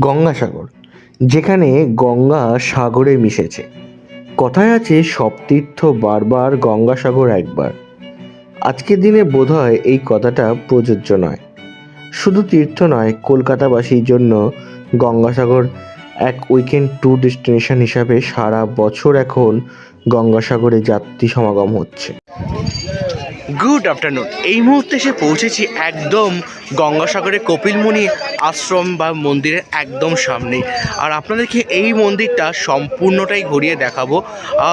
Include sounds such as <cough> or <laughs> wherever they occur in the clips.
গঙ্গাসাগর, যেখানে গঙ্গা সাগরে মিশেছে। কথায় আছে, সব তীর্থ বারবার গঙ্গাসাগর একবার। আজকের দিনে বোধহয় এই কথাটা প্রযোজ্য নয়। শুধু তীর্থ নয়, কলকাতাবাসীর জন্য গঙ্গাসাগর এক উইকেন্ড ট্যুর ডেস্টিনেশন হিসাবে সারা বছর এখন গঙ্গাসাগরে যাত্রী সমাগম হচ্ছে। Good afternoon. এই মুহূর্তে এসে পৌঁছেছি একদম গঙ্গাসাগরে কপিলমুনি আশ্রম বা মন্দিরের একদম সামনে। আর আপনাদেরকে এই মন্দিরটা সম্পূর্ণটাই ঘুরিয়ে দেখাবো।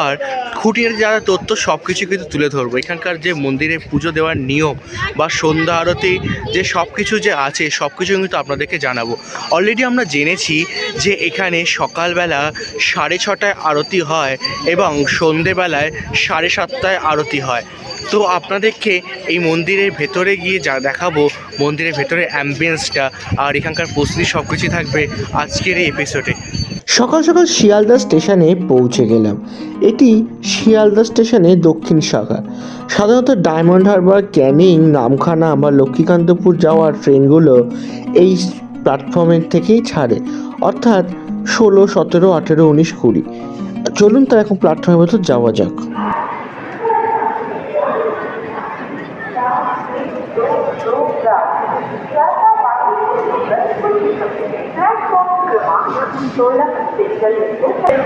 আর খুঁটির যারা তথ্য সব কিছু কিন্তু তুলে ধরবো। এখানকার যে মন্দিরে পুজো দেওয়ার নিয়ম বা সন্ধ্যা আরতি, যে সব কিছু যে আছে সব কিছু কিন্তু আপনাদেরকে জানাব। অলরেডি আমরা জেনেছি যে এখানে সকালবেলা সাড়ে ছটায় আরতি হয় এবং সন্ধেবেলায় সাড়ে সাতটায় আরতি হয়। তো আপনাদেরকে এই মন্দিরের ভেতরে গিয়ে যা দেখাবো, মন্দিরের ভেতরে অ্যাম্বিয়েন্সটা আর এখানকার প্রস্তুতি সব কিছুই থাকবে আজকের এই এপিসোডে সকাল সকাল শিয়ালদা স্টেশনে পৌঁছে গেলাম। এটি শিয়ালদা স্টেশনে দক্ষিণ শাখা। সাধারণত ডায়মন্ড হারবার, ক্যানিং, নামখানা বা লক্ষ্মীকান্তপুর যাওয়ার ট্রেনগুলো এই প্ল্যাটফর্মের থেকেই ছাড়ে। অর্থাৎ ষোলো, সতেরো, আঠেরো, উনিশ, কুড়ি। চলুন তার এখন প্ল্যাটফর্মের ভেতর যাওয়া যাক।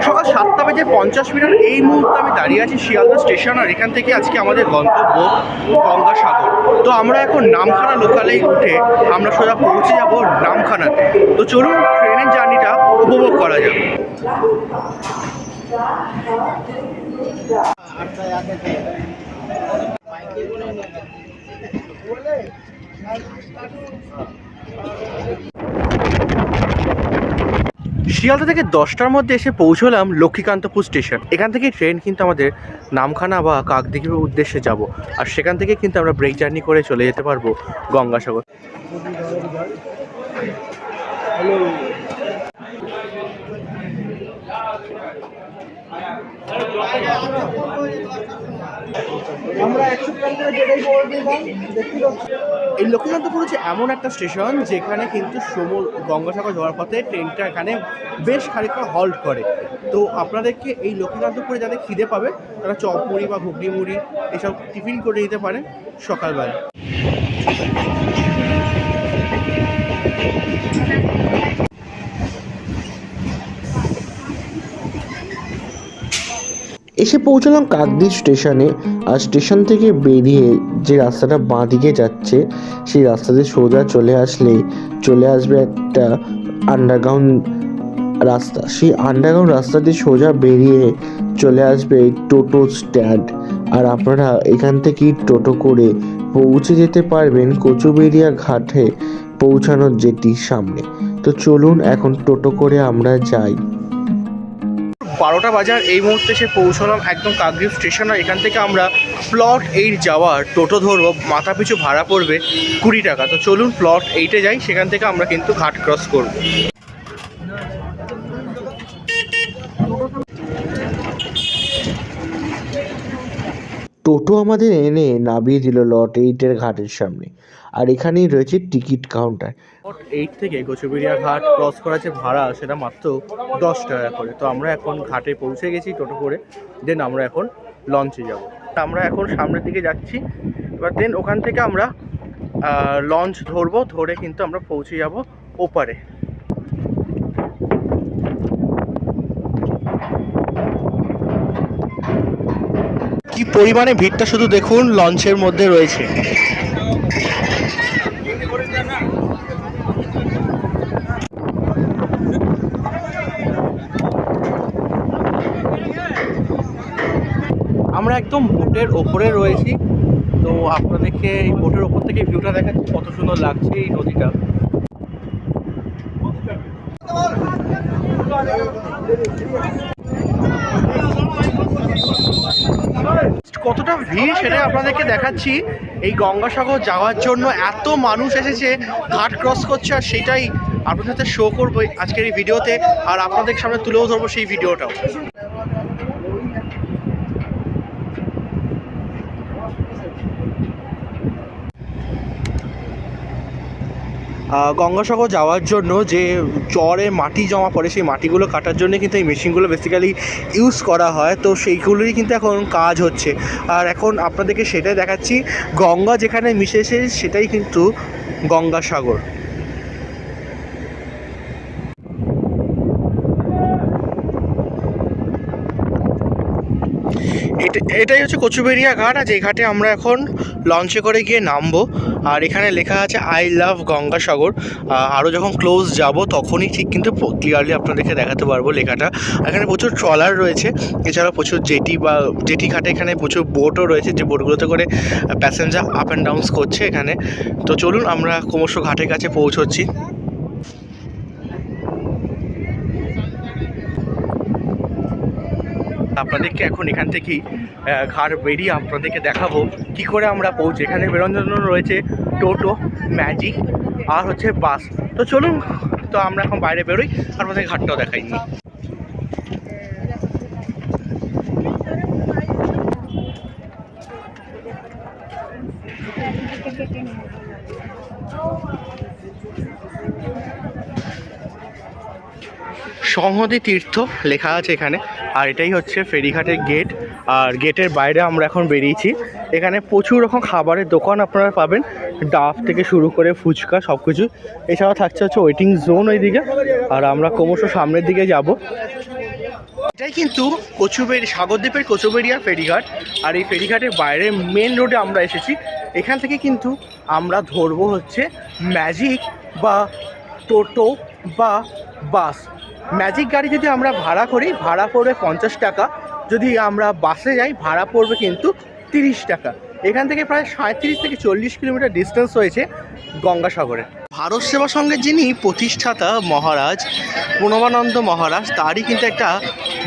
সকাল সাতটা বেজে পঞ্চাশ মিনিট। এই মুহূর্তে আমি দাঁড়িয়ে আছি শিয়ালদা স্টেশন আর এখান থেকে আজকে আমাদের গন্তব্য গঙ্গাসাগর। তো আমরা এখন নামখানা লোকালেই উঠে আমরা সোজা পৌঁছে যাব নামখানাতে। তো চলুন ট্রেনের জার্নিটা উপভোগ করা যাক। শিয়ালদা থেকে দশটার মধ্যে এসে পৌঁছলাম লক্ষ্মীকান্তপুর স্টেশন। এখান থেকে ট্রেন কিন্তু আমাদের নামখানা বা কাকদিঘির উদ্দেশ্যে যাব। আর সেখান থেকে কিন্তু আমরা ব্রেক জার্নি করে চলে যেতে পারব গঙ্গাসাগর। এই লক্ষ্মীকান্তপুর হচ্ছে এমন একটা স্টেশন যেখানে কিন্তু সমুদ্র, গঙ্গাসাগর যাওয়ার পথে ট্রেনটা এখানে বেশ খানিকটা হল্ট করে। তো আপনাদেরকে এই লক্ষ্মীকান্তপুরে যাদের খিদে পাবে, তারা চপ মুড়ি বা ঘুগনি মুড়ি এসব টিফিন করে নিতে পারেন সকালবেলা। এসে পৌঁছলাম কাকদ্বীপ স্টেশনে আর স্টেশন থেকে বেরিয়ে যে রাস্তাটা বাঁ দিকে যাচ্ছে, সেই রাস্তাতে সোজা চলে আসলেই, চলে আসবে একটা আন্ডারগ্রাউন্ড রাস্তা। সেই আন্ডারগ্রাউন্ড রাস্তা দিয়ে সোজা বেরিয়ে চলে আসবে টোটো স্ট্যান্ড। আর আপনারা এখান থেকেই টোটো করে পৌঁছে যেতে পারবেন কচুবেরিয়া ঘাটে পৌঁছানোর যেটি সামনে। তো চলুন এখন টোটো করে আমরা যাই। বারোটা বাজার এই মুহূর্তে এসে পৌঁছলাম একদম কাকদ্বীপ স্টেশন আর এখান থেকে আমরা প্লট এইট যাওয়ার টোটো ধরবো, মাথা পিছু ভাড়া পড়বে কুড়ি টাকা। তো চলুন প্লট এইটে যাই, সেখান থেকে আমরা কিন্তু ঘাট ক্রস করব। টোটো আমাদের এনে নামিয়ে দিল লট এইটের ঘাটের সামনে। আর এখানেই রয়েছে টিকিট কাউন্টার। লট এইট থেকে কচুবেরিয়া ঘাট ক্রস করা যে ভাড়া, সেটা মাত্র দশ টাকা করে। তো আমরা এখন ঘাটে পৌঁছে গেছি টোটো করে দেন আমরা এখন লঞ্চে যাব। আমরা এখন সামনের দিকে যাচ্ছি। এবার দেন ওখান থেকে আমরা লঞ্চ ধরবো, ধরে কিন্তু আমরা পৌঁছে যাব ওপারে। পরিমাণে ভিড়টা শুধু দেখুন, লঞ্চের মধ্যে রয়েছে। আমরা একদম বোটের ওপরে রয়েছি। তো আপনাদেরকে এই বোটের ওপর থেকে ভিউটা দেখাচ্ছি, কত সুন্দর লাগছে এই নদীটা। কতটা ভিড় সেটা আপনাদেরকে দেখাচ্ছি। এই গঙ্গাসাগর যাওয়ার জন্য এত মানুষ এসেছে, ঘাট ক্রস করছে আর সেটাই আপনাদের সাথে শো করব আজকের এই ভিডিওতে। আর আপনাদের সামনে তুলেও ধরবো সেই ভিডিওটাও। গঙ্গাসাগর যাওয়ার জন্য যে চরে মাটি জমা পড়ে, সেই মাটিগুলো কাটার জন্য কিন্তু এই মেশিনগুলো বেসিক্যালি ইউজ করা হয়। তো সেইগুলোরই কিন্তু এখন কাজ হচ্ছে। আর এখন আপনাদেরকে সেটাই দেখাচ্ছি। গঙ্গা যেখানে মিশেছে, সেটাই কিন্তু গঙ্গাসাগর। এটাই হচ্ছে কচুবেরিয়া ঘাট, আর যে ঘাটে আমরা এখন লঞ্চে করে গিয়ে নামবো। আর এখানে লেখা আছে আই লাভ গঙ্গাসাগর। আরও যখন ক্লোজ যাব, তখনই ঠিক কিন্তু ক্লিয়ারলি আপনাদেরকে দেখাতে পারব লেখাটা। এখানে প্রচুর ট্রলার রয়েছে, এছাড়া প্রচুর জেটি বা, জেটি ঘাটে এখানে প্রচুর বোটও রয়েছে, যে বোটগুলোতে করে প্যাসেঞ্জার আপ অ্যান্ড ডাউনস করছে এখানে। তো চলুন আমরা ক্রমশ ঘাটের কাছে পৌঁছচ্ছি। আপনাদেরকে এখন এখান থেকেই ঘাট বেরিয়ে আপনাদেরকে দেখাবো কি করে আমরা পৌঁছি। এখানে বেরোনোর জন্য রয়েছে, টোটো, ম্যাজিক আর হচ্ছে বাস। তো চলুন, তো আমরা এখন বাইরে বেরোই আপনাদের ঘাটটাও দেখাই দেখাইনি সংহতি তীর্থ লেখা আছে এখানে। আর এটাই হচ্ছে ফেরিঘাটের গেট আর গেটের বাইরে আমরা এখন বেরিয়েছি। এখানে প্রচুর রকম খাবারের দোকান আপনারা পাবেন। ডাব থেকে শুরু করে ফুচকা সব কিছু এছাড়াও থাকছে হচ্ছে ওয়েটিং জোন ওইদিকে। আর আমরা ক্রমশ সামনের দিকে যাব। এটাই কিন্তু কচুবেরি সাগরদ্বীপের কচুবেরিয়া ফেরিঘাট। আর এই ফেরিঘাটের বাইরে মেন রোডে আমরা এসেছি। এখান থেকে কিন্তু আমরা ধরবো হচ্ছে ম্যাজিক বা টোটো বা বাস ম্যাজিক গাড়ি যদি আমরা ভাড়া করি, ভাড়া পড়বে পঞ্চাশ টাকা। যদি আমরা বাসে যাই, ভাড়া পড়বে কিন্তু তিরিশ টাকা। এখান থেকে প্রায় সাঁত্রিশ থেকে চল্লিশ কিলোমিটার ডিস্টেন্স রয়েছে গঙ্গাসাগরে। ভারত সেবা সংঘের যিনি প্রতিষ্ঠাতা মহারাজ প্রণবানন্দ মহারাজ, তারই কিন্তু একটা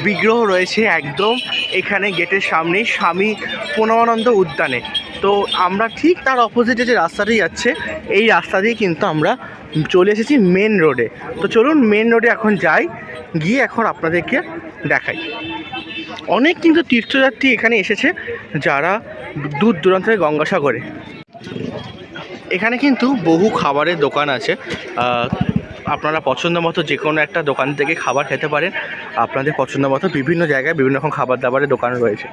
বিগ্রহ রয়েছে একদম এখানে গেটের সামনে স্বামী প্রণবানন্দ উদ্যানে। তো আমরা ঠিক তার অপোজিটে যে রাস্তাটি যাচ্ছে, এই রাস্তা দিয়ে কিন্তু আমরা চলে এসেছি মেন রোডে তো চলুন মেন রোডে এখন যাই, গিয়ে এখন আপনাদেরকে দেখাই। অনেক কিন্তু তীর্থযাত্রী এখানে এসেছে যারা দূর দূরান্ত থেকে গঙ্গাসাগরে। এখানে কিন্তু বহু খাবারের দোকান আছে। আপনারা পছন্দ মতো যে কোনো একটা দোকান থেকে খাবার খেতে পারেন। আপনাদের পছন্দ মতো বিভিন্ন জায়গায় বিভিন্ন রকম খাবার দাবারের দোকান রয়েছে।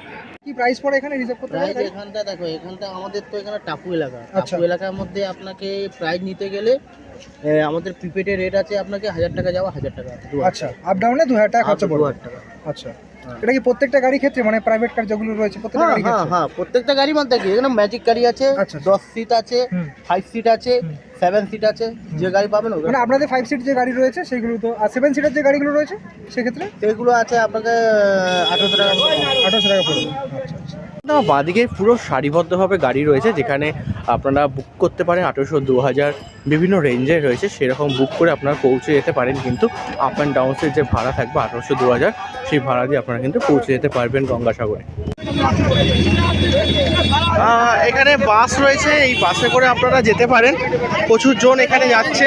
কি প্রাইস পড়ে এখানে রিজার্ভ করতে পারবে এখানটা দেখো এখানটা আমাদের তো এখানে টাপু এলাকা। আচ্ছা। টাপু এলাকার মধ্যে আপনাকে প্রাইজ নিতে গেলে আমাদের প্রিপেডের রেট আছে আপনাকে হাজার টাকা যাওয়া হাজার টাকা। আচ্ছা আপ ডাউনে দু হাজার টাকা। খরচা পড়বে। টাকা। আচ্ছা। এটা কি প্রত্যেকটা গাড়ি ক্ষেত্রে মানে প্রাইভেট কার যেগুলো রয়েছে প্রত্যেকটা হ্যাঁ গাড়ি হ্যাঁ হ্যাঁ প্রত্যেকটা গাড়ি বলতে কি এখানে ম্যাজিক গাড়ি আছে আচ্ছা। দশ সিট আছে। ফাইভ সিট আছে। সেভেন সিট আছে যে গাড়ি পাবেন ওগুলো মানে আপনাদের ফাইভ সিট যে গাড়ি রয়েছে সেগুলো তো আর সেভেন সিটের যে গাড়িগুলো রয়েছে সেক্ষেত্রে সেগুলো আছে আপনাকে আঠারোশো টাকা। আঠারোশো টাকা পড়বে আচ্ছা আচ্ছা বাঁদিকে পুরো সারিবদ্ধভাবে গাড়ি রয়েছে, যেখানে আপনারা বুক করতে পারেন আঠেরোশো দু হাজার বিভিন্ন রেঞ্জের রয়েছে, সেরকম বুক করে আপনারা পৌঁছে যেতে পারেন কিন্তু আপ অ্যান্ড ডাউন্সের যে ভাড়া থাকবে আঠেরোশো দু হাজার সেই ভাড়া দিয়ে আপনারা কিন্তু পৌঁছে যেতে পারবেন গঙ্গাসাগরে। এখানে বাস রয়েছে, এই বাসে করে আপনারা যেতে পারেন। প্রচুর জন এখানে যাচ্ছে।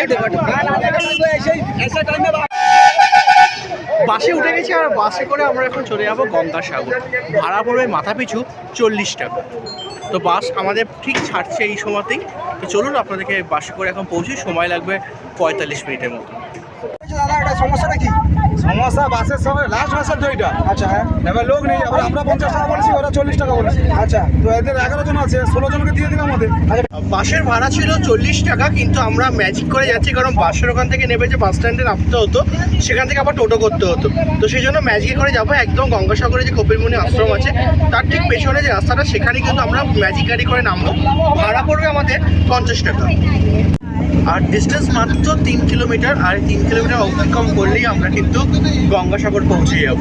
বাসে উঠে গেছি আর বাসে করে আমরা এখন চলে যাব গঙ্গাসাগর ভাড়া পড়বে মাথা পিছু চল্লিশ টাকা। তো বাস আমাদের ঠিক ছাড়ছে এই সময়তেই। তো চলুন আপনাদেরকে বাসে করে এখন পৌঁছে, সময় লাগবে পঁয়তাল্লিশ মিনিটের মতো। এটা সমস্যাটা কি? সমস্যা বাসের সময় লাস্ট বাসের তো এটা আচ্ছা হ্যাঁ। এবার লোক নেই এবার আমরা পঞ্চাশ টাকা বলেছি ওরা চল্লিশ টাকা বলেছি। আচ্ছা। তো এদের এগারো জন আছে ষোলো জনকে দিয়ে দিলাম আমাদের। বাসের ভাড়া ছিল চল্লিশ টাকা কিন্তু আমরা ম্যাজিক করে যাচ্ছি কারণ বাসের ওখান থেকে নেমে যে বাস স্ট্যান্ডে নামতে হতো সেখান থেকে আবার টোটো করতে হতো। তো সেই জন্য ম্যাজিকে করে যাব একদম গঙ্গাসাগরে যে কপিলমুনি আশ্রম আছে তার ঠিক পেছনে যে রাস্তাটা সেখানে কিন্তু আমরা ম্যাজিক গাড়ি করে নামবো। ভাড়া পড়বে আমাদের পঞ্চাশ টাকা। আর ডিস্টেন্স মাত্র তিন কিলোমিটার আর তিন কিলোমিটার অতিক্রম করলেই আমরা কিন্তু গঙ্গাসাগর পৌঁছে যাব।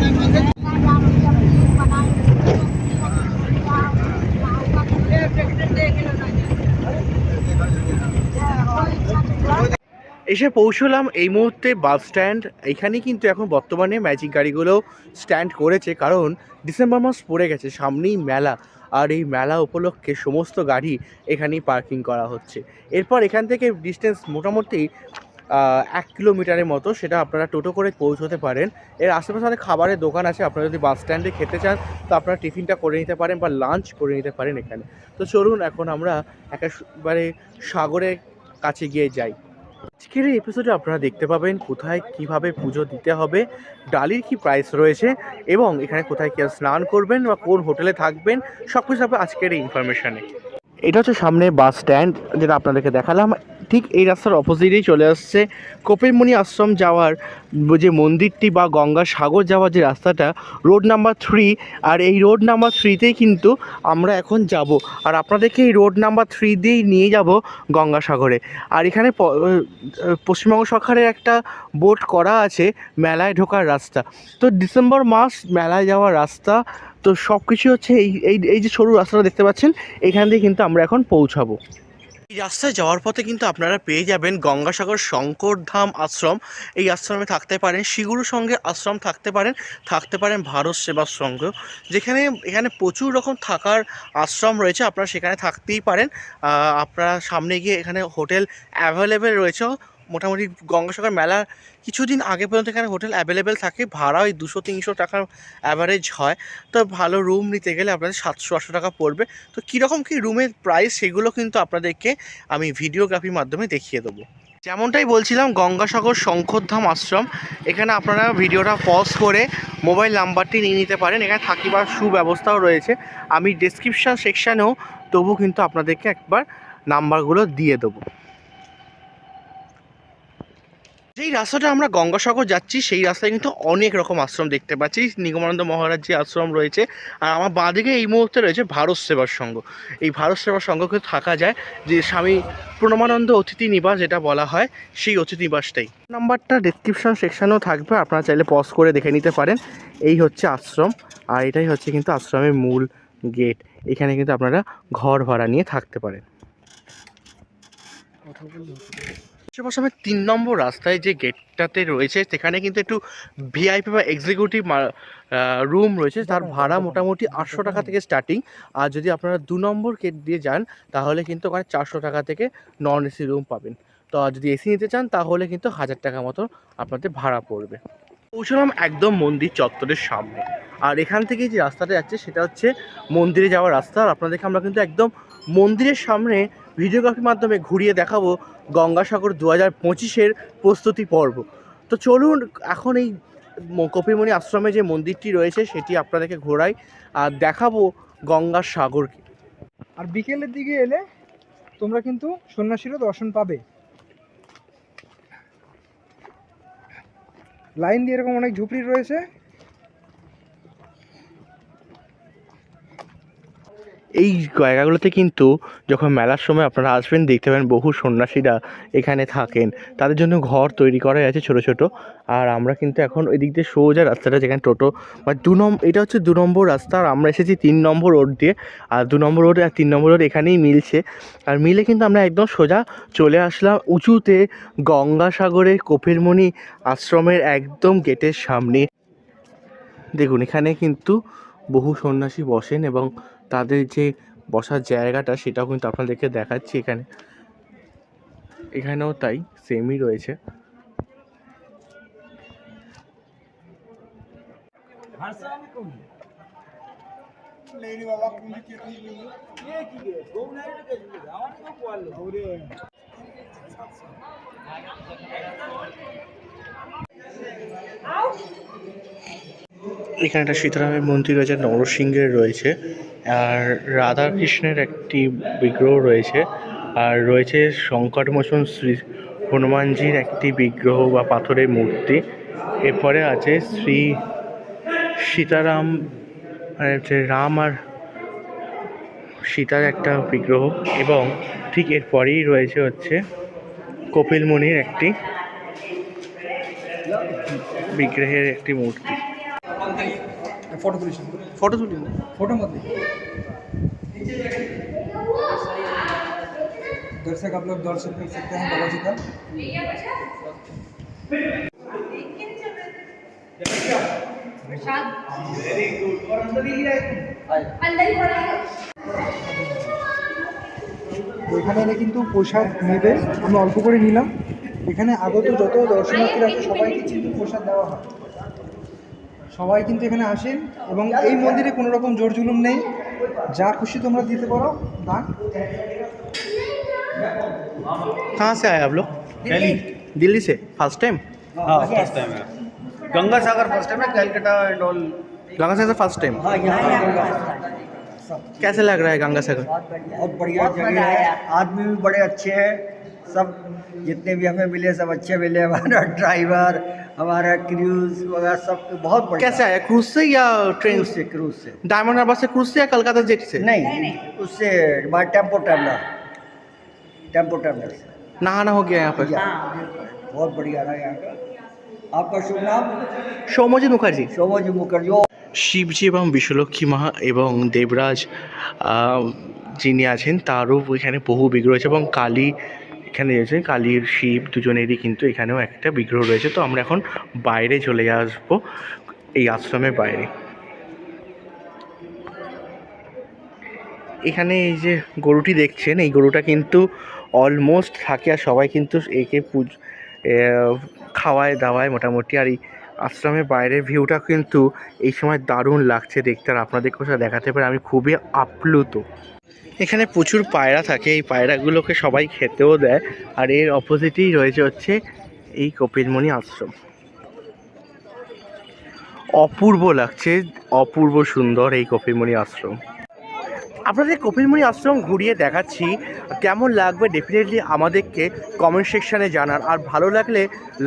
এসে পৌঁছলাম এই মুহূর্তে বাস স্ট্যান্ড। এখানেই কিন্তু এখন বর্তমানে ম্যাজিক গাড়িগুলো স্ট্যান্ড করেছে, কারণ ডিসেম্বর মাস পড়ে গেছে, সামনেই মেলা। আর এই মেলা উপলক্ষে সমস্ত গাড়ি এখানেই পার্কিং করা হচ্ছে। এরপর এখান থেকে ডিস্টেন্স মোটামুটি এক কিলোমিটারের মতো সেটা আপনারা টোটো করে পৌঁছতে পারেন। এর আশেপাশে অনেক খাবারের দোকান আছে, আপনারা যদি বাস স্ট্যান্ডে খেতে চান, তো আপনারা টিফিনটা করে নিতে পারেন বা লাঞ্চ করে নিতে পারেন এখানে। তো চলুন এখন আমরা একেবারে সাগরের কাছে গিয়ে যাই। আজকের এই এপিসোডে আপনারা দেখতে পাবেন কোথায় কীভাবে পুজো দিতে হবে, ডালির কি প্রাইস রয়েছে এবং এখানে কোথায় কি স্নান করবেন বা কোন হোটেলে থাকবেন সব কিছু আজকের এই ইনফরমেশানে এটা হচ্ছে সামনে বাস স্ট্যান্ড যেটা আপনাদেরকে দেখালাম। ঠিক এই রাস্তার অপোজিটেই চলে আসছে। কপিলমণি আশ্রম যাওয়ার যে মন্দিরটি বা গঙ্গা সাগর যাওয়ার যে রাস্তাটা রোড নাম্বার থ্রি আর এই রোড নাম্বার থ্রিতেই কিন্তু আমরা এখন যাব। আর আপনাদেরকে এই রোড নাম্বার থ্রি দিয়েই নিয়ে যাব গঙ্গাসাগরে আর এখানে পশ্চিমবঙ্গ সরকারের একটা বোর্ড করা আছে মেলায় ঢোকার রাস্তা। তো ডিসেম্বর মাস মেলায় যাওয়ার রাস্তা, তো সব কিছু হচ্ছে এই এই যে সরু রাস্তাটা দেখতে পাচ্ছেন, এখান দিয়ে কিন্তু আমরা এখন পৌঁছাবো। এই রাস্তায় যাওয়ার পথে কিন্তু আপনারা পেয়ে যাবেন গঙ্গাসাগর শঙ্করধাম আশ্রম। এই আশ্রমে থাকতে পারেন, শিগুরু সঙ্গে আশ্রম থাকতে পারেন থাকতে পারেন ভারত সেবা সঙ্গ যেখানে, এখানে প্রচুর রকম থাকার আশ্রম রয়েছে, আপনারা সেখানে থাকতেই পারেন। আপনারা সামনে গিয়ে এখানে হোটেল অ্যাভেলেবেল রয়েছে। মোটামুটি গঙ্গাসাগর মেলার কিছুদিন আগে পর্যন্ত এখানে হোটেল অ্যাভেলেবেল থাকে, ভাড়া ওই দুশো, তিনশো টাকার অ্যাভারেজ হয়। তো ভালো রুম নিতে গেলে আপনাদের সাতশো, আটশো টাকা পড়বে। তো কীরকম কী রুমের প্রাইস সেগুলো কিন্তু আপনাদেরকে আমি ভিডিওগ্রাফির মাধ্যমে দেখিয়ে দেবো। যেমনটাই বলছিলাম, গঙ্গাসাগর শঙ্করধাম আশ্রম, এখানে আপনারা ভিডিওটা পজ করে মোবাইল নাম্বারটি নিয়ে নিতে পারেন। এখানে থাকিবার সুব্যবস্থাও রয়েছে। আমি ডেসক্রিপশান সেকশানেও তবু কিন্তু আপনাদেরকে একবার নাম্বারগুলো দিয়ে দেবো। যেই রাস্তাটা আমরা গঙ্গাসাগর যাচ্ছি, সেই রাস্তায় কিন্তু অনেক রকম আশ্রম দেখতে পাচ্ছি। নিগমানন্দ মহারাজ যে আশ্রম রয়েছে। আর আমার বাঁদিকে এই মুহূর্তে রয়েছে ভারত সেবার সংঘ। এই ভারত সেবার সংঘকে থাকা যায় যে স্বামী প্রণমানন্দ অতিথি নিবাস যেটা বলা হয়, সেই অতিথি নিবাসটাই। নাম্বারটা ডেসক্রিপশন সেকশানেও থাকবে, আপনারা চাইলে পজ করে দেখে নিতে পারেন। এই হচ্ছে আশ্রম, আর এটাই হচ্ছে কিন্তু আশ্রমের মূল গেট এখানে কিন্তু আপনারা ঘর ভাড়া নিয়ে থাকতে পারেন। আশেপাশে তিন নম্বর রাস্তায় যে গেটটাতে রয়েছে, সেখানে কিন্তু একটু ভিআইপি বা এক্সিকিউটিভ রুম রয়েছে। তার ভাড়া মোটামুটি আটশো টাকা থেকে স্টার্টিং আর যদি আপনারা দু নম্বর গেট দিয়ে যান, তাহলে কিন্তু ওখানে চারশো টাকা থেকে নন এসি রুম পাবেন। তো যদি এসি নিতে চান, তাহলে কিন্তু হাজার টাকা মতো আপনাদের ভাড়া পড়বে। পৌঁছলাম একদম মন্দির চত্বরের সামনে। আর এখান থেকে যে রাস্তাটা যাচ্ছে, সেটা হচ্ছে মন্দিরে যাওয়ার রাস্তা। আর আপনাদেরকে আমরা কিন্তু একদম মন্দিরের সামনে ভিডিওগ্রাফির মাধ্যমে ঘুরিয়ে দেখাবো গঙ্গাসাগর দু হাজার পঁচিশের প্রস্তুতি পর্ব। তো চলুন, এখন এই কপিমণি আশ্রমে যে মন্দিরটি রয়েছে, সেটি আপনাদেরকে ঘোরাই আর দেখাবো গঙ্গার সাগরকে আর বিকেলের দিকে এলে তোমরা কিন্তু সন্ন্যাসীরও দর্শন পাবে। লাইন দিয়ে এরকম অনেক ঝুপড়ি রয়েছে। এই জায়গাগুলোতে কিন্তু যখন মেলার সময় আপনারা আসবেন, দেখতে পাবেন বহু সন্ন্যাসীরা এখানে থাকেন। তাদের জন্য ঘর তৈরি করা আছে ছোট ছোট। আর আমরা কিন্তু এখন ওই দিক দিয়ে সোজা রাস্তাটা যেখানে টোটো বা দু নম্বর এটা হচ্ছে দু নম্বর রাস্তা। আর আমরা এসেছি তিন নম্বর রোড দিয়ে। আর দু নম্বর রোড আর তিন নম্বর রোড এখানেই মিলছে। আর মিলে কিন্তু আমরা একদম সোজা চলে আসলাম উঁচুতে গঙ্গাসাগরের কপিলমণি আশ্রমের একদম গেটের সামনে। দেখুন, এখানে কিন্তু বহু সন্ন্যাসী বসেন এবং তাদের যে বসার জায়গাটা সেটাও কিন্তু আপনাদেরকে দেখাচ্ছি এখানে। এখানেও তাই সেমই রয়েছে। এখানে একটা সীতারামের মন্দির রয়েছে, নরসিংহের রয়েছে। আর রাধা কৃষ্ণের একটি বিগ্রহ রয়েছে। আর রয়েছে সংকটমোচন শ্রী হনুমানজির একটি বিগ্রহ বা পাথরের মূর্তি। এরপরে আছে শ্রী সীতারাম মানে হচ্ছে রাম আর সীতার একটা বিগ্রহ এবং ঠিক এরপরেই রয়েছে হচ্ছে কপিলমুনির একটি বিগ্রহের একটি মূর্তি। ফটো তুলিস ফটো তুলি फोटो मत ले दर्शक आप लोग दर्शन कर सकते हैं बाबा जी का তো এখানে এলে কিন্তু প্রসাদ নেবে আমি অল্প করে নিলাম এখানে আগত যত দর্শনার্থীরা আছে সবাইকে কিন্তু প্রসাদ দেওয়া হয় সবাই কিন্তু এখানে আসেন এবং এই মন্দিরে কোনো রকম জোর জুলুম নেই যা খুশি তোমরা দিতে পারো দান कहाँ से आए आप लोग दिल्ली दिल्ली से फर्स्ट टाइम हाँ फर्स्ट टाइम है गंगा सागर फर्स्ट टाइम है Calcutta and all Ganga Sagar first time हाँ यहाँ कैसे लग रहा है गंगा सागर बहुत बढ़िया जगह है आदमी भी बड़े अच्छे हैं सब जितने भी हमें मिले सब अच्छे मिले हमारा <laughs> ड्राइवर हमारा क्रूज वगैरह सब बहुत बढ़िया कैसे आया क्रूज से या ट्रेन क्रूज से क्रूज से डायमंड हार्बर से क्रूज से या कलकत्ता जेट से नहीं उससे by tempo traveller tempo traveller से नहाना हो गया यहाँ पर बहुत बढ़िया रहा यहाँ का आपका शुभ नाम সৌম্যজিৎ মুখার্জি सोमोजी मुखर्जी শিবজি এবং বিশ্বলক্ষ্মী মা এবং দেবরাজ আহ, যিনি আছেন তারও এখানে বহু বিগ্রহ রয়েছে এবং কালী এখানে রয়েছে কালীর শিব দুজনেরই কিন্তু এখানেও একটা বিগ্রহ রয়েছে। তো আমরা এখন বাইরে চলে আসব, এই আশ্রমের বাইরে। এখানে এই যে গরুটি দেখছেন, এই গরুটা কিন্তু অলমোস্ট থাকে আর সবাই কিন্তু একে পুজ খাওয়ায় দাওয়ায় মোটামুটি। আর এই আশ্রমের বাইরের ভিউটা কিন্তু এই সময় দারুণ লাগছে দেখতে, আর আপনাদেরকে সেটা দেখাতে পারে। আমি খুবই আপ্লুত। এখানে প্রচুর পায়রা থাকে, এই পায়রাগুলোকে সবাই খেতেও দেয়। আর এর অপোজিটেই রয়েছে হচ্ছে এই কপিলমণি আশ্রম। অপূর্ব লাগছে, অপূর্ব সুন্দর এই কপিলমণি আশ্রম। আপনাদের কপিলমণি আশ্রম ঘুরিয়ে দেখাচ্ছি, কেমন লাগবে ডেফিনেটলি আমাদেরকে কমেন্ট সেকশানে জানান। আর ভালো লাগলে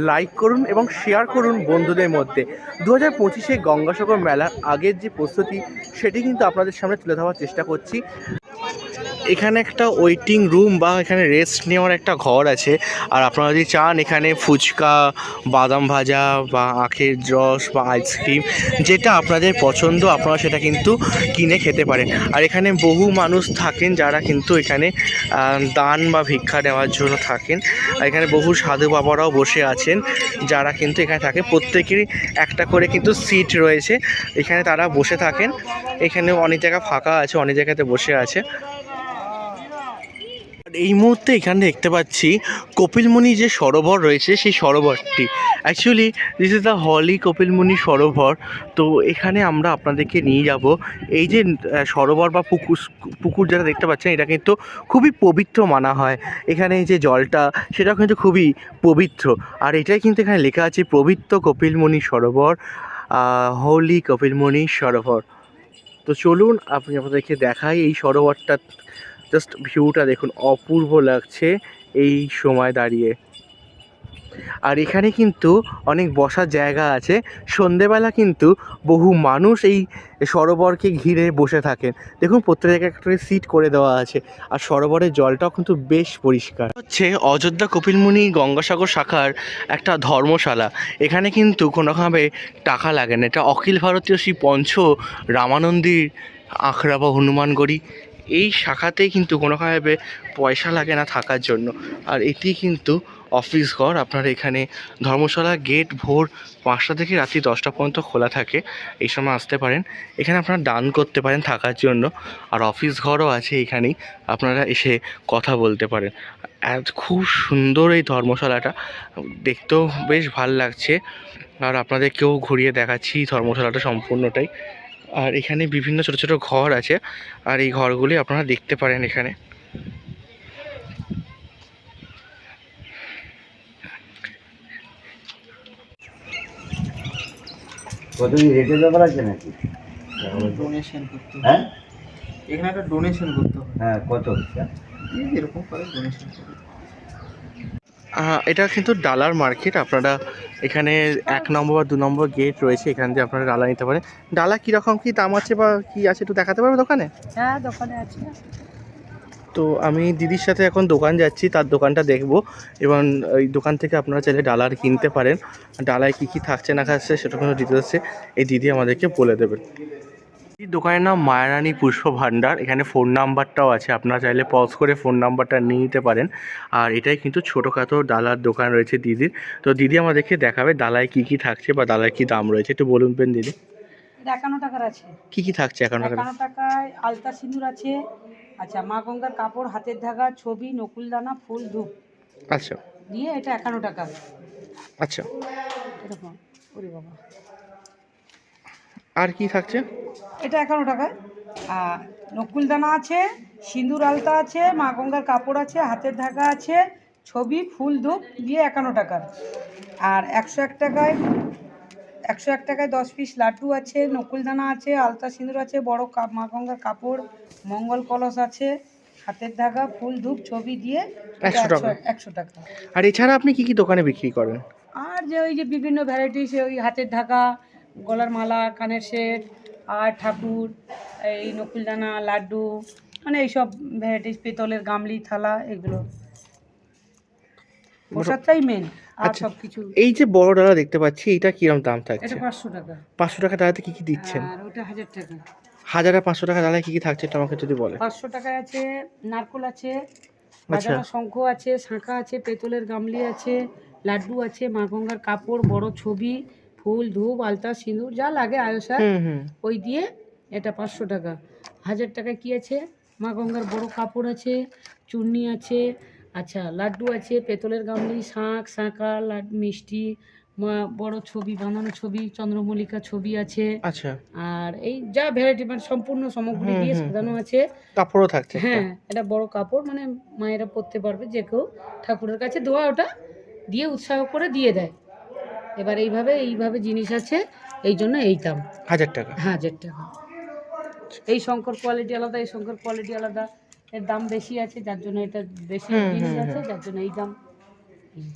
লাইক করুন এবং শেয়ার করুন বন্ধুদের মধ্যে। দু হাজার পঁচিশে গঙ্গাসাগর মেলার আগের যে প্রস্তুতি, সেটি কিন্তু আপনাদের সামনে তুলে ধরার চেষ্টা করছি। এখানে একটা ওয়েটিং রুম বা এখানে রেস্ট নেওয়ার একটা ঘর আছে। আর আপনারা যদি চান এখানে ফুচকা, বাদাম ভাজা বা আখের রস বা আইসক্রিম যেটা আপনাদের পছন্দ, আপনারা সেটা কিন্তু কিনে খেতে পারেন। আর এখানে বহু মানুষ থাকেন যারা কিন্তু এখানে দান বা ভিক্ষা দেওয়ার জন্য থাকেন। এখানে বহু সাধু বাবারাও বসে আছেন, যারা কিন্তু এখানে থাকে। প্রত্যেকেরই একটা করে কিন্তু সিট রয়েছে। এখানে তারা বসে থাকেন। এখানে অনেক জায়গা ফাঁকা আছে, অনেক জায়গাতে বসে আছে। এই মুহূর্তে এখানে দেখতে পাচ্ছি কপিলমুনি যে সরোবর রয়েছে, সেই সরোবরটি। Actually this is the holy Kapilmuni সরোবর। তো এখানে আমরা আপনাদেরকে নিয়ে যাব। এই যে সরোবর বা পুকুর পুকুর যেটা দেখতে পাচ্ছেন, এটা কিন্তু খুবই পবিত্র মানা হয়। এখানে যে জলটা, সেটাও কিন্তু খুবই পবিত্র। আর এটাই কিন্তু এখানে লেখা আছে, পবিত্র কপিলমুনি সরোবর হলি কপিলমুনি সরোবর। তো চলুন আপনি আপনাদেরকে দেখাই এই সরোবরটা জাস্ট ভিউটা দেখুন, অপূর্ব লাগছে এই সময় দাঁড়িয়ে। আর এখানে কিন্তু অনেক বসার জায়গা আছে। সন্ধেবেলা কিন্তু বহু মানুষ এই সরোবরকে ঘিরে বসে থাকেন। দেখুন, প্রত্যেক জায়গায় একটা সিট করে দেওয়া আছে। আর সরোবরের জলটাও কিন্তু বেশ পরিষ্কার। হচ্ছে অযোধ্যা কপিলমুনি গঙ্গাসাগর শাখার একটা ধর্মশালা। এখানে কিন্তু কোনোভাবে টাকা লাগে না। এটা অখিল ভারতীয় শ্রী পঞ্চ রামানন্দির আখড়া বা হনুমানগড়ি। এই শাখাতেই কিন্তু কোনোভাবে পয়সা লাগে না থাকার জন্য। আর এটি কিন্তু অফিস ঘর। আপনার এখানে ধর্মশালা, গেট, ভোর পাঁচটা থেকে রাত্রি দশটা পর্যন্ত খোলা থাকে। এই সময় আসতে পারেন। এখানে আপনারা দান করতে পারেন থাকার জন্য। আর অফিস ঘরও আছে এখানেই। আপনারা এসে কথা বলতে পারেন। খুব সুন্দর এই ধর্মশালাটা। দেখতেও বেশ ভালো লাগছে। আর আপনাদেরকেও ঘুরিয়ে দেখাচ্ছি ধর্মশালাটা সম্পূর্ণটাই। আর এখানে বিভিন্ন ছোট ছোট ঘর আছে। আর এই ঘরগুলি আপনারা দেখতে পারেন এখানে। কত রেটের ব্যাপার আছে নাকি? ডোনেশন করতে হ্যাঁ? এখানে একটা ডোনেশন করতে হবে। হ্যাঁ কত এই যেরকম করে ডোনেশন করতে এটা কিন্তু ডালার মার্কেট। আপনারা এখানে এক নম্বর বা দু নম্বর গেট রয়েছে এখান দিয়ে আপনারা ডালা নিতে পারেন। ডালা কীরকম কী দাম আছে বা কী আছে একটু দেখাতে পারবে দোকানে? হ্যাঁ দোকানে আছে। তো আমি দিদির সাথে এখন দোকান যাচ্ছি তার দোকানটা দেখব। এবং এই দোকান থেকে আপনারা চাইলে ডালার কিনতে পারেন। ডালায় কী কী থাকছে না খাচ্ছে সেটা কোনো ডিটেলসে এই দিদি আমাদেরকে বলে দেবেন। দোকানের নাম মায়ারানী পুষ্প ভাণ্ডার এখানে ফোন নাম্বারটাও আছে। আপনারা চাইলে পজ করে ফোন নাম্বারটা নিয়ে নিতে পারেন। আর এটাই কিন্তু ছোটোখাটো ডালার দোকান রয়েছে দিদির। তো দিদি আমাদেরকে দেখাবে ডালায় কী কী থাকছে বা ডালায় কী দাম রয়েছে। একটু বলুন পেন দিদি। একান্ন টাকার আছে। কী কী থাকছে একান্ন টাকায় আলতা সিঁদুর আছে। আচ্ছা মা গঙ্গার কাপড় হাতের ধাগা ছবি নকুলদানা ফুল ধূপ। আচ্ছা। দিয়ে এটা একান্ন টাকা। আচ্ছা। এরকম। ওরে বাবা। আর কি থাকছে? এটা একান্ন টাকায় আর নকুলদানা আছে সিঁদুর আলতা আছে মা গঙ্গার কাপড় আছে হাতের ধাগা আছে ছবি ফুল ধূপ দিয়ে একান্ন টাকা। আর একশো এক টাকায় একশো এক টাকায় দশ পিস লাড্ডু আছে নকুলদানা আছে আলতা সিঁদুর আছে বড় কাপ মা গঙ্গার কাপড় মঙ্গল কলস আছে হাতের ধাগা ফুল ধূপ ছবি দিয়ে একশো টাকা। একশো টাকা। আর এছাড়া আপনি কি কি দোকানে বিক্রি করেন? আর যে ওই যে বিভিন্ন ভ্যারাইটিস ওই হাতের ঢাকা গলার মালা কানের সেট আর ঠাকুর এই নকুলদানা লাড্ডু মানে এইসব ভ্যারাইটিস পেতলের গামলি থালা এগুলো। প্রসাদটাই মেন আর আচ্ছা। সব কিছু এই যে বড় ডালা দেখতে পাচ্ছি এটা কিরম দাম এটা থাকছে পাঁচশো টাকা। পাঁচশো টাকা ডালাতে কি কি দিচ্ছেন? আর ওটা হাজার টাকা। হাজার আর পাঁচশো টাকা ডালায় কি কি থাকছে এটা আমাকে যদি বলে পাঁচশো টাকায় আছে নারকোল আছে আচ্ছা। বাজানো শঙ্খ আছে শাঁখা আছে পেতলের গামলি আছে লাড্ডু আছে মা গঙ্গার কাপড় বড় ছবি ফুল ধূপ আলতা সিঁদুর যা লাগে হুম ওই দিয়ে এটা পাঁচশো টাকা। হাজার টাকা কি আছে? মা গঙ্গার বড় কাপড় আছে চূর্ণি আছে আচ্ছা লাড্ডু আছে পেতলের গামলি শাঁখ শাঁখা লাড মিষ্টি মা বড় ছবি বানানো ছবি চন্দ্রমল্লিকা ছবি আছে। আচ্ছা। আর এই যা ভ্যারাইটি মানে সম্পূর্ণ সামগ্রী দিয়ে সাজানো আছে। কাপড়ও থাকছে। হ্যাঁ এটা বড় কাপড় মানে মায়েরা পরতে পারবে যে কেউ ঠাকুরের কাছে দোয়া ওটা দিয়ে উৎসাহ করে দিয়ে দেয়। এবার এইভাবে এইভাবে জিনিস আছে এই জন্য এই দাম হাজার টাকা। হাজার টাকা। এই শঙ্কর কোয়ালিটি আলাদা এই শঙ্কর কোয়ালিটি আলাদা। এর দাম বেশি আছে যার জন্য এটা বেশি জিনিস আছে যার জন্য এই দাম। হুম।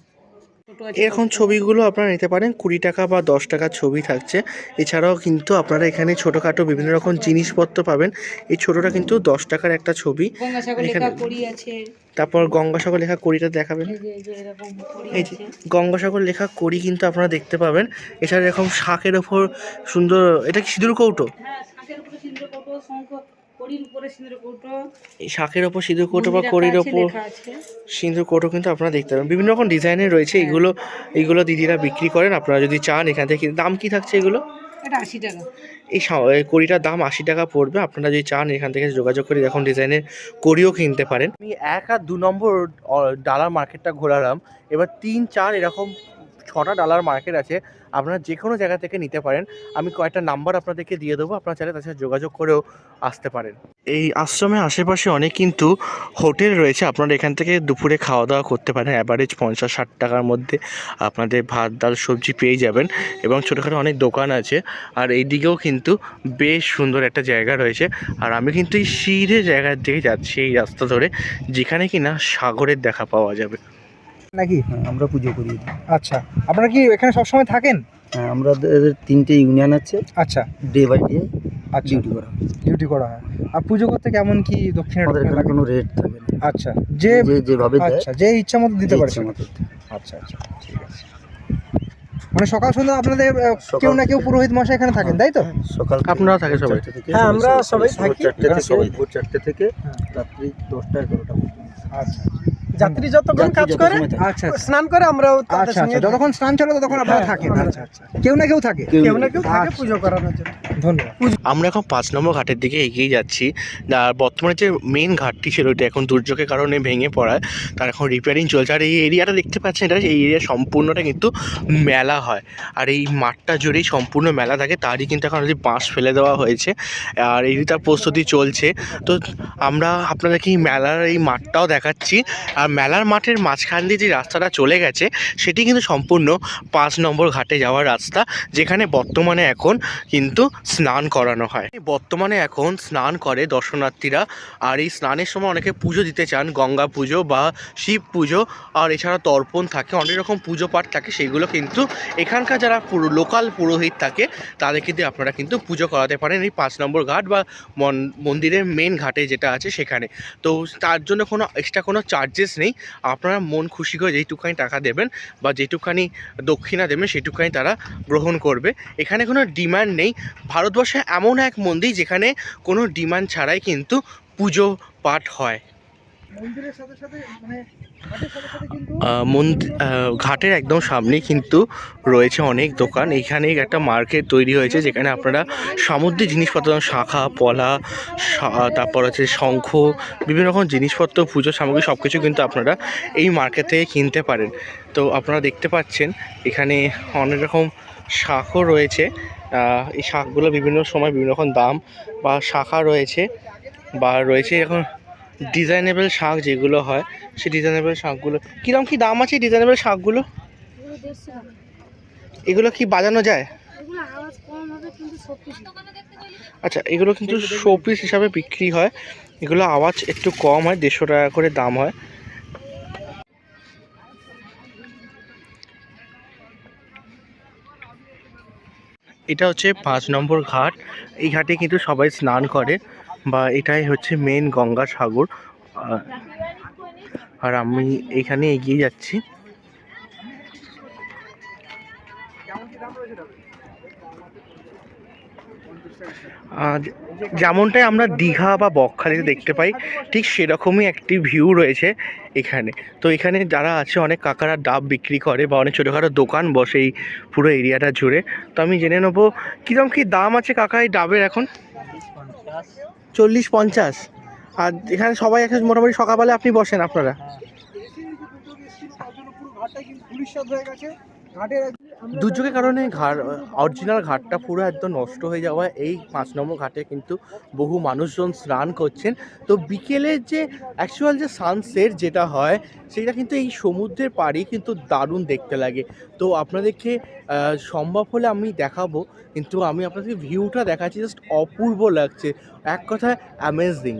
এরকম ছবিগুলো আপনারা নিতে পারেন কুড়ি টাকা বা দশ টাকার ছবি থাকছে। এছাড়াও কিন্তু আপনারা এখানে ছোটোখাটো বিভিন্ন রকম জিনিসপত্র পাবেন। এই ছোটোটা কিন্তু দশ টাকার একটা ছবি। এখানে- আছে। তারপর গঙ্গাসাগর লেখা কড়িটা দেখাবেন। এই যে গঙ্গাসাগর লেখা কড়ি কিন্তু আপনারা দেখতে পাবেন। এছাড়া এরকম শাকের ওপর সুন্দর এটা কি সিঁদুর কৌটো? হ্যাঁ এই শাকের ওপর সিঁদুর কৌটো বা কড়ির ওপর সিঁদুর কৌটো কিন্তু আপনারা দেখতে পাবেন। বিভিন্ন রকম ডিজাইনের রয়েছে। এগুলো এইগুলো দিদিরা বিক্রি করেন। আপনারা যদি চান এখান থেকে দাম কি থাকছে এগুলো? এটা আশি টাকা। এই সা- এই কড়িটার দাম আশি টাকা পড়বে। আপনারা যদি চান এখান থেকে যোগাযোগ করে এখন ডিজাইনের কড়িও কিনতে পারেন। আমি এক আর দু নম্বর অ- ডালার মার্কেটটা ঘোরালাম। এবার তিন চার এরকম ছটা ডালার মার্কেট আছে, আপনারা যে কোনো জায়গা থেকে নিতে পারেন। আমি কয়েকটা নাম্বার আপনাদেরকে দিয়ে দেবো, আপনারা চাইলে তার সাথে যোগাযোগ করেও আসতে পারেন। এই আশ্রমের আশেপাশে অনেক কিন্তু হোটেল রয়েছে, আপনারা এখান থেকে দুপুরে খাওয়া দাওয়া করতে পারেন। অ্যাভারেজ পঞ্চাশ ষাট টাকার মধ্যে আপনাদের ভাত, ডাল, সবজি পেয়ে যাবেন এবং ছোটোখাটো অনেক দোকান আছে। আর এই দিকেও কিন্তু বেশ সুন্দর একটা জায়গা রয়েছে। আর আমি কিন্তু এই সিঁড়ে জায়গার দিকে যাচ্ছি, এই রাস্তা ধরে, যেখানে কিনা সাগরের দেখা পাওয়া যাবে। নাকি? হ্যাঁ, আমরা পুজো করি আচ্ছা আপনারা কি এখানে সবসময় থাকেন? হ্যাঁ আমাদের তিনটে ইউনিয়ন আছে। আচ্ছা। ডে বাই ডে আর ডিউটি করা হয়। ডিউটি করা হয়। আর পুজো করতে কেমন কি দক্ষিণে আমাদের এখানে কোনো রেট থাকে না। আচ্ছা যে যে যেভাবে দেয় আচ্ছা যে ইচ্ছা মতো দিতে পারে আচ্ছা আচ্ছা ঠিক আছে। মানে সকাল সন্ধ্যা আপনাদের কেউ না কেউ পুরোহিত মশাই এখানে থাকেন তাই তো? হ্যাঁ, সকাল আপনারা থাকে সবাই? থেকে হ্যাঁ, আমরা সবাই ভোর থাকি। চারটে থেকে সবাই ভোর চারটে থেকে হ্যাঁ। রাত্রি দশটা এগারোটা আচ্ছা। যাত্রী যতক্ষণ কাজ করে আচ্ছা আচ্ছা। স্নান করে আমরাও আচ্ছা আচ্ছা। যতক্ষণ স্নান চলে ততক্ষণ আপনারা হ্যাঁ, থাকেন। আমরা আচ্ছা আচ্ছা। কেউ না কেউ থাকে। কেউ না কেউ থাকে। পুজো করানোর জন্য। ধন্যবাদ। আমরা এখন পাঁচ নম্বর ঘাটের দিকে এগিয়ে যাচ্ছি। আর বর্তমানে যে মেন ঘাটটি ছিল এটা এখন দুর্যোগের কারণে ভেঙে পড়ায় তার এখন রিপেয়ারিং চলছে। আর এই এরিয়াটা দেখতে পাচ্ছেন এটা এই এরিয়া সম্পূর্ণটা কিন্তু মেলা হয়। আর এই মাঠটা জুড়েই সম্পূর্ণ মেলা থাকে তারই কিন্তু এখন বাঁশ ফেলে দেওয়া হয়েছে। আর এই তার প্রস্তুতি চলছে। তো আমরা আপনাদেরকে এই মেলার এই মাঠটাও দেখাচ্ছি। আর মেলার মাঠের মাঝখান দিয়ে যে রাস্তাটা চলে গেছে, সেটি কিন্তু সম্পূর্ণ পাঁচ নম্বর ঘাটে যাওয়ার রাস্তা, যেখানে বর্তমানে এখন কিন্তু স্নান করানো হয়। বর্তমানে এখন স্নান করে দর্শনার্থীরা, আর এই স্নানের সময় অনেকে পুজো দিতে চান, গঙ্গা পুজো বা শিব পুজো, আর এছাড়া তর্পণ থাকে, অনেক রকম পুজো পাঠ থাকে, সেগুলো কিন্তু এখানকার যারা পুরো, লোকাল পুরোহিত থাকে তাদেরকে দিয়ে আপনারা কিন্তু পুজো করাতে পারেন এই পাঁচ নম্বর ঘাট বা মন- মন্দিরের মেন ঘাটে যেটা আছে সেখানে। তো তার জন্য কোনো এক্সট্রা কোনো চার্জেস নেই, আপনারা মন খুশি করে যেইটুখানি টাকা দেবেন বা যেটুকানি দক্ষিণা দেবেন সেটুখানি তারা গ্রহণ করবে। এখানে কোনো ডিমান্ড নেই। ভারতবর্ষে এমন এক মন্দির যেখানে কোনো ডিমান্ড ছাড়াই কিন্তু পুজো পাঠ হয়। মানে ঘাটের একদম সামনেই কিন্তু রয়েছে অনেক দোকান। এখানে একটা মার্কেট তৈরি হয়েছে যেখানে আপনারা সামুদ্রিক জিনিসপত্র যেমন শাখা, পলা তারপর হচ্ছে শঙ্খ, বিভিন্ন রকম জিনিসপত্র পুজোর সামগ্রী সব কিছু কিন্তু আপনারা এই মার্কেট থেকে কিনতে পারেন। তো আপনারা দেখতে পাচ্ছেন, এখানে অনেক রকম শাকও রয়েছে। এই শাকগুলো বিভিন্ন সময় বিভিন্ন রকম দাম বা শাখা রয়েছে বা রয়েছে এখন ডিজাইনেবল শাঁখ যেগুলো হয় সেই ডিজাইনেবল শাঁখগুলো কিরম কি দাম আছে ডিজাইনেবল শাঁখগুলো এগুলো কি বাজানো যায়? আচ্ছা এগুলো কিন্তু শোপিস হিসাবে বিক্রি হয়। এগুলো আওয়াজ একটু কম হয় দেড়শো টাকা করে দাম হয়। এটা হচ্ছে পাঁচ নম্বর ঘাট। এই ঘাটে কিন্তু সবাই স্নান করে। বা এটাই হচ্ছে মেন গঙ্গা সাগর। আর আমি এখানে এগিয়ে যাচ্ছি। যেমনটাই আমরা দীঘা বা বকখালিতে দেখতে পাই, ঠিক সেরকমই একটি ভিউ রয়েছে এখানে। তো এখানে যারা আছে, অনেক কাকারা ডাব বিক্রি করে বা অনেক ছোটোখাটো দোকান বসে এই পুরো এরিয়াটা জুড়ে। তো আমি জেনে নেব কীরকম কী দাম আছে কাকা এই ডাবের এখন? চল্লিশ পঞ্চাশ। আর এখানে সবাই আছে মোটামুটি সকালবেলা আপনি বসেন আপনারা। দুর্যোগের কারণে ঘাট অরিজিনাল ঘাটটা পুরো একদম নষ্ট হয়ে যাওয়ায় এই পাঁচ নম্বর ঘাটে কিন্তু বহু মানুষজন স্নান করছেন। তো বিকেলের যে অ্যাকচুয়াল যে সানসেট যেটা হয়, সেটা কিন্তু এই সমুদ্রের পাড়ে কিন্তু দারুণ দেখতে লাগে। তো আপনাদেরকে সম্ভব হলে আমি দেখাবো, কিন্তু আমি আপনাদের ভিউটা দেখাচ্ছি জাস্ট অপূর্ব লাগছে। এক কথায় অ্যামেজিং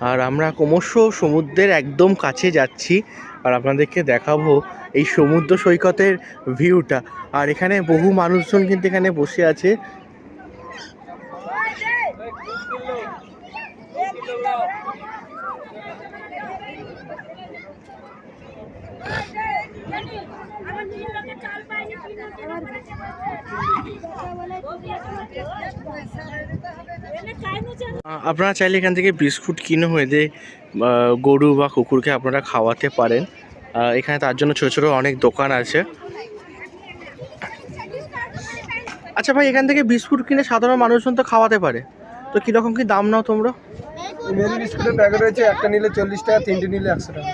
আর আমরা ক্রমশ সমুদ্রের একদম কাছে যাচ্ছি আর আপনাদেরকে দেখাবো এই সমুদ্র সৈকতের ভিউটা। আর এখানে বহু মানুষজন কিন্তু এখানে বসে আছে। আপনারা চাইলে এখান থেকে বিস্কুট কিনে হয়ে যে গরু বা কুকুরকে আপনারা খাওয়াতে পারেন। এখানে তার জন্য ছোটো ছোটো অনেক দোকান আছে। আচ্ছা ভাই এখান থেকে বিস্কুট কিনে সাধারণ মানুষজন তো খাওয়াতে পারে। তো কীরকম কি দাম নাও তোমরা? মেরি বিস্কুটের প্যাকেট রয়েছে একটা নিলে চল্লিশ টাকা তিনটে নিলে একশো টাকা।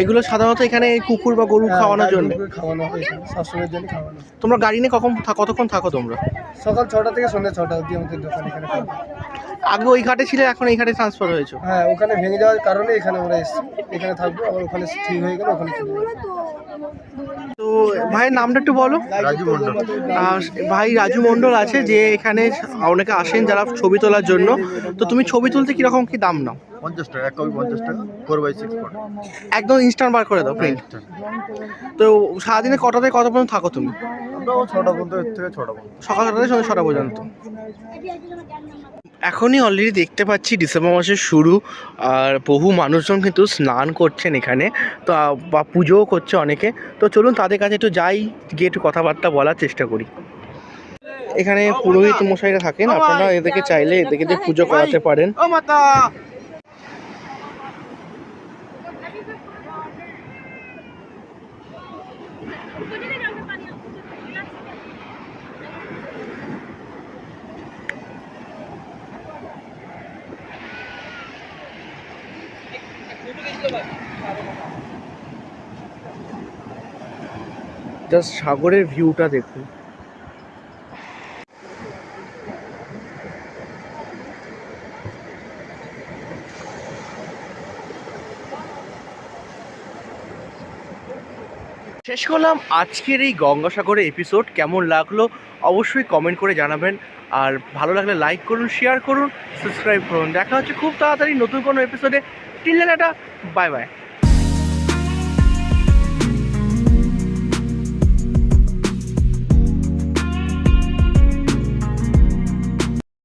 এগুলো সাধারণত এখানে কুকুর বা গরু খাওয়ানোর হ্যাঁ, জন্য। গরুকে খাওয়ানো হয় সবসময়ের জন্য খাওয়ানো তোমরা গাড়ি নিয়ে কখন কতক্ষণ থাকো তোমরা? সকাল ছটা থেকে সন্ধ্যা ছটা অবধি আমাদের দোকান এখানে। আগে ওই ঘাটে ছিলে এখন এই ঘাটে ট্রান্সফার হয়েছে? হ্যাঁ ওখানে ভেঙে যাওয়ার কারণে এখানে আমরা এসেছি। এখানে থাকব আবার ওখানে ঠিক হয়ে গেলে ওখানে চলে তো ভাইয়ের নামটা একটু বলো। রাজু মন্ডল আহ, ভাই রাজু মণ্ডল আছে যে এখানে অনেকে আসেন যারা ছবি তোলার জন্য। তো তুমি ছবি তুলতে কীরকম কি দাম নাও? পঞ্চাশ টাকা এক কপি পঞ্চাশ টাকা ফোর বাই সিক্স একদম ইনস্ট্যান্ট বার করে দাও প্রিন্ট তো সারাদিনে কটা থেকে কত পর্যন্ত থাকো তুমি? আমরা ছটা পর্যন্ত এর থেকে ছটা পর্যন্ত। সকাল ছটা থেকে সন্ধ্যা ছটা পর্যন্ত। এখনই অলরেডি দেখতে পাচ্ছি ডিসেম্বর মাসের শুরু, আর বহু মানুষজন কিন্তু স্নান করছেন এখানে, তো বা পুজোও করছে অনেকে। তো চলুন তাদের কাছে একটু যাই, গিয়ে একটু কথাবার্তা বলার চেষ্টা করি। এখানে পুরোহিত মশাইরা থাকেন, আপনারা এদেরকে চাইলে এদেরকে দিয়ে পুজো করাতে পারেন। জাস্ট সাগরের ভিউটা দেখুন। শেষ করলাম আজকের এই গঙ্গাসাগরের এপিসোড কেমন লাগল অবশ্যই কমেন্ট করে জানাবেন। আর ভালো লাগলে লাইক করুন শেয়ার করুন সাবস্ক্রাইব করুন। দেখা হচ্ছে খুব তাড়াতাড়ি নতুন কোনো এপিসোডে টিল বাই বাই